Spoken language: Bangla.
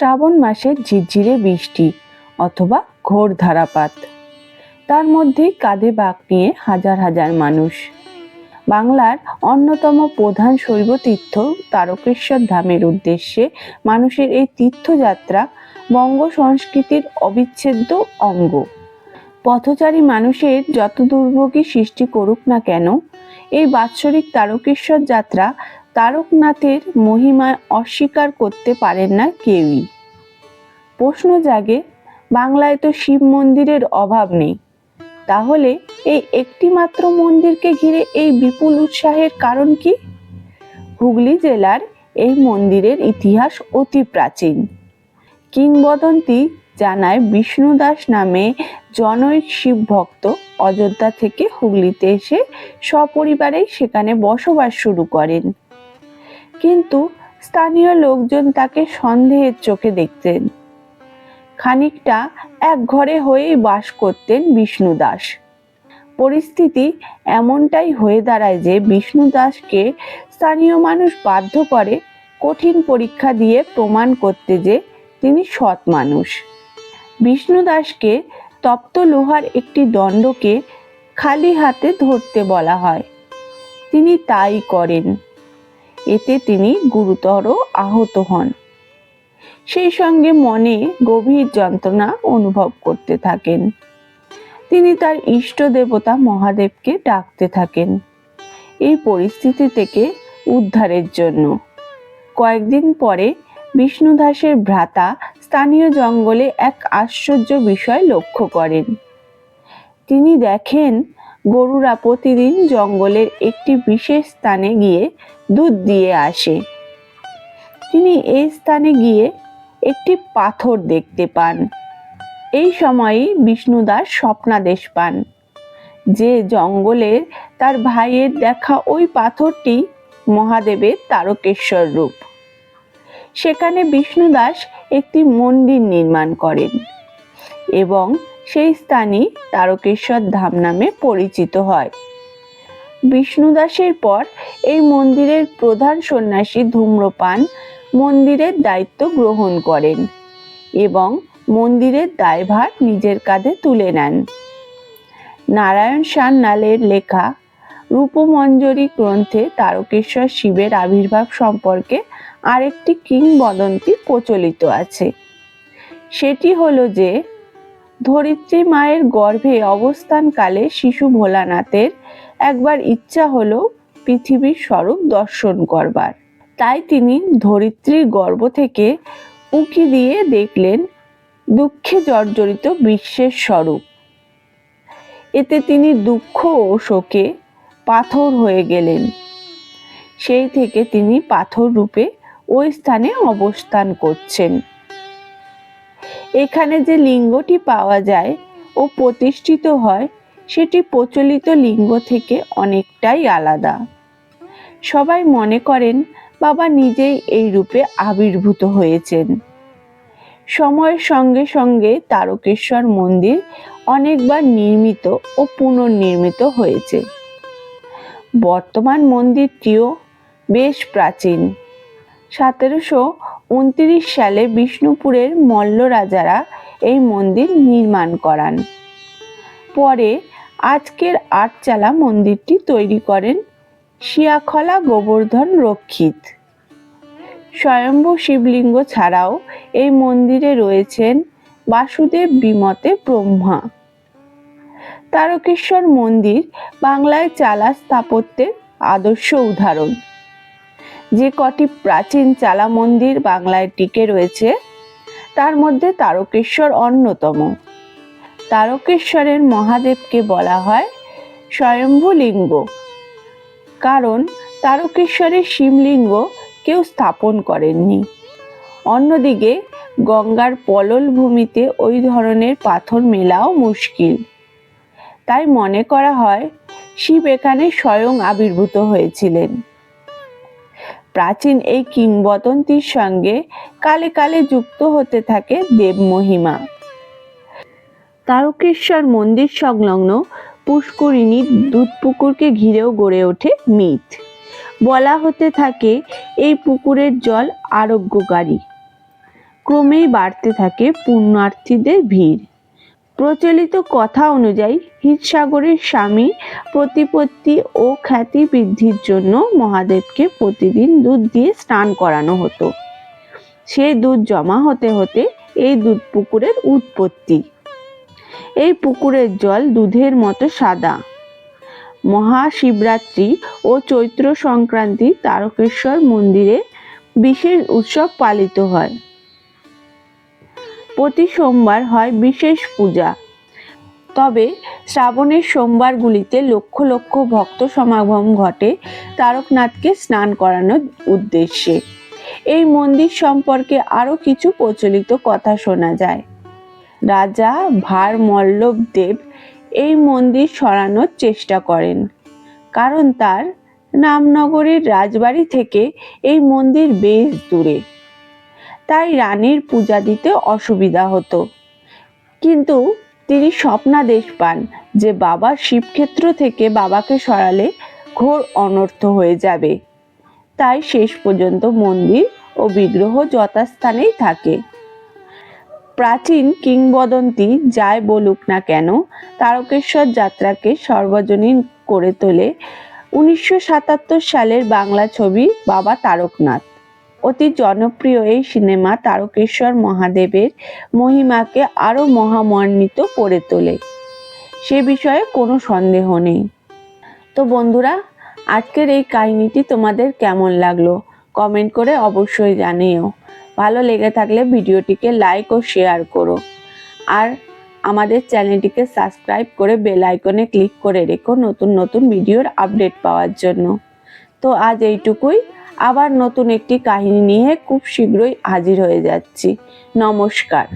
শ্রাবণ মাসের ঝিরঝিরে বৃষ্টি অথবা ঘোর ধারাপাত। তার মধ্যেই কাঁধে বাঁক নিয়ে হাজার হাজার মানুষ। বাংলার অন্যতম প্রধান শৈবতীর্থ তারকেশ্বর ধামের উদ্দেশ্যে মানুষের এই তীর্থযাত্রা বঙ্গ সংস্কৃতির অবিচ্ছেদ্য অঙ্গ। পথচারী মানুষের যত দুর্ভোগী সৃষ্টি করুক না কেন, এই বাৎসরিক তারকেশ্বর যাত্রা তারকনাথের মহিমায় অস্বীকার করতে পারেন না কেউই। প্রশ্ন জাগে, বাংলায় তো শিব মন্দিরের অভাব নেই। তাহলে এই একটি মাত্র মন্দিরকে ঘিরে এই বিপুল উৎসাহের কারণ কি? হুগলি জেলার এই মন্দিরের ইতিহাস অতি প্রাচীন। কিংবদন্তি জানায় বিষ্ণুদাস নামে জনৈক শিব ভক্ত অযোধ্যা থেকে হুগলিতে এসে সপরিবারেই সেখানে বসবাস শুরু করেন। কিন্তু স্থানীয় লোকজন তাকে সন্দেহের চোখে দেখতেন। খানিকটা এক ঘরে হয়েই বাস করতেন বিষ্ণু দাস। পরিস্থিতি এমনটাই হয়ে দাঁড়ায় যে বিষ্ণু দাসকে স্থানীয় মানুষ বাধ্য করে কঠিন পরীক্ষা দিয়ে প্রমাণ করতে যে তিনি সৎ মানুষ। বিষ্ণু দাসকে তপ্ত লোহার একটি দণ্ডকে খালি হাতে ধরতে বলা হয়। তিনি তাই করেন। এতে তিনি গুরুতর আহত হন। সেই সঙ্গে মনে গভীর যন্ত্রণা অনুভব করতে থাকেন। তিনি তার ইষ্ট দেবতা মহাদেবকে ডাকতে থাকেন। এই পরিস্থিতি থেকে উদ্ধারের জন্য। কয়েকদিন পরে বিষ্ণুদাসের ভ্রাতা স্থানীয় জঙ্গলে এক আশ্চর্য বিষয় লক্ষ্য করেন। তিনি দেখেন গরুরা প্রতিদিন জঙ্গলের একটি বিশেষ স্থানে গিয়ে দুধ দিয়ে আসে। তিনি এই স্থানে গিয়ে একটি পাথর দেখতে পান। এই সময়ই বিষ্ণুদাস স্বপ্নাদেশ পান। যে জঙ্গলে তার ভাইয়ের দেখা ওই পাথরটি মহাদেবের তারকেশ্বর রূপ। সেখানে বিষ্ণুদাস একটি মন্দির নির্মাণ করেন এবং সেই স্থানই তারকেশ্বর ধাম নামে পরিচিত হয়। বিষ্ণুদাসের পর এই মন্দিরের প্রধান সন্ন্যাসী ধূম্রপান মন্দিরের দায়িত্ব গ্রহণ করেন এবং মন্দিরের দায়ভার নিজের কাঁধে তুলে নেন। নারায়ণ সান্যালের লেখা রূপমঞ্জরি গ্রন্থে তারকেশ্বর শিবের আবির্ভাব সম্পর্কে আরেকটি কিংবদন্তি প্রচলিত আছে। সেটি হলো যে, ধরিত্রী মায়ের গর্ভে অবস্থানকালে শিশু ভোলানাথের একবার ইচ্ছা হলো পৃথিবীর স্বরূপ দর্শন করবার। তাই তিনি ধরিত্রীর গর্ভ থেকে উঁকি দিয়ে দেখলেন দুঃখে জর্জরিত বিশ্বের স্বরূপ। এতে তিনি দুঃখ ও শোকে পাথর হয়ে গেলেন। সেই থেকে তিনি পাথর রূপে ওই স্থানে অবস্থান করছেন। এখানে যে লিঙ্গটি পাওয়া যায় ও প্রতিষ্ঠিত হয় সেটি প্রচলিত লিঙ্গ থেকে অনেকটাই আলাদা। সবাই মনে করেন, বাবা নিজেই এই রূপে আবির্ভূত হয়েছেন। সময়ের সঙ্গে সঙ্গে তারকেশ্বর মন্দির অনেকবার নির্মিত ও পুনর্নির্মিত হয়েছে। বর্তমান মন্দিরটিও বেশ প্রাচীন। সতেরোশো উনত্রিশ সালে বিষ্ণুপুরের মল্ল রাজারা এই মন্দির নির্মাণ করান। পরে আজকের আটচালা মন্দিরটি তৈরি করেন শিয়াখলা গোবর্ধন রক্ষিত। স্বয়ম্ভু শিবলিঙ্গ ছাড়াও এই মন্দিরে রয়েছেন বাসুদেব বিমতে ব্রহ্মা। তারকেশ্বর মন্দির বাংলায় চালা স্থাপত্যের আদর্শ উদাহরণ। যে কটি প্রাচীন চালা মন্দির বাংলায় টিকে রয়েছে, তার মধ্যে তারকেশ্বর অন্যতম। তারকেশ্বরের মহাদেবকে বলা হয় স্বয়ম্ভু লিঙ্গ কারণ তারকেশ্বরের শিবলিঙ্গ কেউ স্থাপন করেননি। অন্যদিকে গঙ্গার পলল ভূমিতে ওই ধরনের পাথর মেলাও মুশকিল। তাই মনে করা হয় শিব এখানে স্বয়ং আবির্ভূত হয়েছিলেন। প্রাচীন এই কিংবদন্তির সঙ্গে কালে কালে যুক্ত হতে থাকে দেবমহিমা তারকেশ্বর মন্দির সংলগ্ন পুষ্করিণী দুধ পুকুরকে ঘিরেও গড়ে ওঠে মিথ। বলা হতে থাকে, এই পুকুরের জল আরোগ্যকারী। ক্রমেই বাড়তে থাকে পুণ্যার্থীদের ভিড়। প্রচলিত কথা অনুযায়ী হিতসাগরের স্বামী প্রতিপত্তি ও খ্যাতি বৃদ্ধির জন্য মহাদেবকে প্রতিদিন দুধ দিয়ে স্নান করানো হতো। সেই দুধ জমা হতে হতে এই দুধ পুকুরের উৎপত্তি এই পুকুরের জল দুধের মতো সাদা। মহাশিবরাত্রি ও চৈত্র সংক্রান্তি তারকেশ্বর মন্দিরে বিশেষ উৎসব পালিত হয়। প্রতি সোমবার হয় বিশেষ পূজা। তবে শ্রাবণের সোমবারগুলিতে লক্ষ লক্ষ ভক্ত সমাগম ঘটে তারকনাথকে স্নান করানোর উদ্দেশ্যে। এই মন্দির সম্পর্কে আরও কিছু প্রচলিত কথা শোনা যায়। রাজা ভার মল্লব দেব এই মন্দির সরানোর চেষ্টা করেন। কারণ তার নামনগরের রাজবাড়ি থেকে এই মন্দির বেশ দূরে। তাই রানীর পূজা দিতে অসুবিধা হতো। কিন্তু তিনি স্বপ্নাদেশ পান যে বাবার শিবক্ষেত্র থেকে বাবাকে সরালে ঘোর অনর্থ হয়ে যাবে। তাই শেষ পর্যন্ত মন্দির ও বিগ্রহ যথাস্থানেই থাকে। প্রাচীন কিংবদন্তি যাই বলুক না কেন, তারকেশ্বর যাত্রাকে সর্বজনীন করে তোলে উনিশশো সাতাত্তর সালের বাংলা ছবি বাবা তারকনাথ। অতি জনপ্রিয় এই সিনেমা তারকেশ্বর মহাদেবের মহিমাকে আরও মহামণ্ডিত করে তোলে। সে বিষয়ে কোনো সন্দেহ নেই। তো বন্ধুরা, আজকের এই কাহিনীটি তোমাদের কেমন লাগল? কমেন্ট করে অবশ্যই জানিও। ভালো লেগে থাকলে ভিডিওটিকে লাইক ও শেয়ার করো। আর আমাদের চ্যানেলটিকে সাবস্ক্রাইব করে বেল আইকনে ক্লিক করে রেখো নতুন নতুন ভিডিওর আপডেট পাওয়ার জন্য। তো আজ এইটুকুই। আবার নতুন একটি কাহিনী নিয়ে খুব শীঘ্রই হাজির হয়ে যাচ্ছি। নমস্কার।